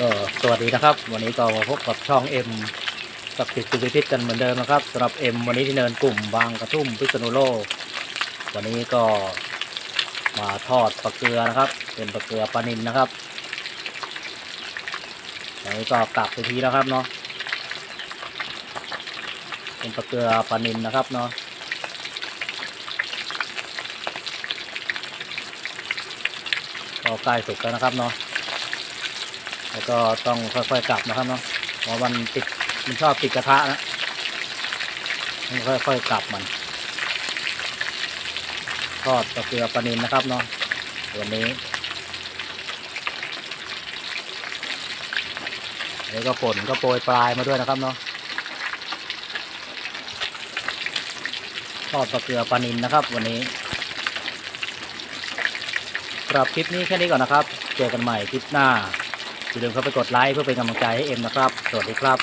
ก็สวัสดีนะครับ วันนี้ก็มาพบกับช่องเอ็มกับติดสุวิพิษกันเหมือนเดิมนะครับสำหรับเอ็มวันนี้ที่เนินกลุ่มบางกระทุ่มพิษณุโลก วันนี้ก็มาทอดปลาเกลือนะครับ เป็นปลาเกลือปลานินนะครับอันนี้ก็กลับไปทีแล้วครับเนาะเป็นปลาเกลือปลานินนะครับเนาะก็ใกล้สุกแล้วนะครับเนาะ แล้วก็ต้องค่อยๆกลับนะครับเนาะเพราะมันติดมันชอบติดกระทะนะต้องค่อยๆกลับมันทอดกระเกลือปลานินนะครับเนาะวันนี้แล้วก็ฝนก็โปรยปลายมาด้วยนะครับเนาะทอดกระเกลือปลานินนะครับ วันนี้สำหรับคลิปนี้แค่นี้ก่อนนะครับ เจอกันใหม่คลิปหน้า อย่าลืมเข้าไปกดไลค์เพื่อเป็นกำลังใจให้เอ็มนะครับ สวัสดีครับ